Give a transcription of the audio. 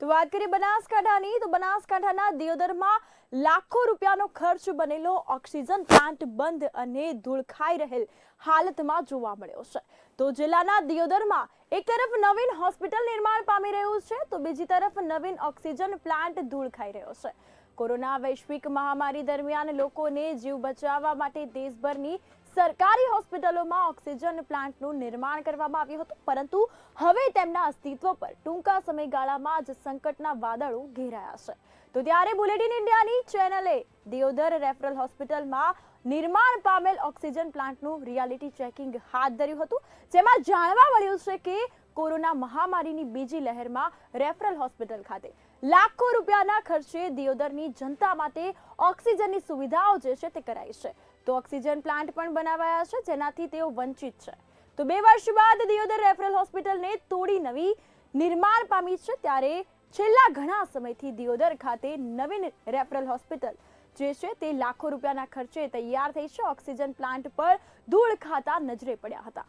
તો વાત કરીએ બનાસકાંઠાની, તો બનાસકાંઠાના દિયોદરમાં લાખો રૂપિયાનો ખર્ચ બનેલો ઓક્સિજન પ્લાન્ટ બંધ અને ધૂળખાઈ રહેલ હાલતમાં જોવા મળ્યો છે. તો જિલ્લાના દિયોદરમાં એક તરફ નવીન હોસ્પિટલ નિર્માણ પામી રહ્યું છે, તો બીજી તરફ નવીન ઓક્સિજન પ્લાન્ટ ધૂળખાઈ રહ્યો છે. કોરોના વૈશ્વિક મહામારી દરમિયાન લોકોને જીવ બચાવવા માટે દેશભરની સરકારી હોસ્પિટલોમાં ઓક્સિજન પ્લાન્ટનું નિર્માણ કરવામાં આવ્યું હતું. પરંતુ હવે તેમના અસ્તિત્વ પર ટૂંકા સમયગાળામાં જ સંકટના વાદળો ઘેરાયા છે. તો ત્યારે બુલેટિન ઇન્ડિયાની ચેનલે દિયોદર રેફરલ હોસ્પિટલમાં નિર્માણ પામેલ ઓક્સિજન પ્લાન્ટનું રિયાલિટી ચેકિંગ હાથ ધર્યું હતું. જેમાં જાણવા મળ્યું છે કે કોરોના મહામારીની બીજી લહેરમાં રેફરલ હોસ્પિટલ ખાતે. લાખો રૂપિયાના ખર્ચે દિયોદરની જનતા માટે ઓક્સિજનની સુવિધાઓ જે છે તે કરાઈ છે. તો ઓક્સિજન પ્લાન્ટ પણ બનાવાયા છે, જેનાથી તેઓ વંચિત છે. તો બે વર્ષ બાદ દિયોદર રેફરલ હોસ્પિટલને તોડી નવી નિર્માણ પામી છે, ત્યારે છેલ્લા ઘણા સમયથી દિયોદર ખાતે નવીન રેફરલ હોસ્પિટલ જે છે તે લાખો રૂપિયાના ખર્ચે તૈયાર થઈ છે. ઓક્સિજન પ્લાન્ટ પર ધૂળ ખાતા નજરે પડ્યા હતા.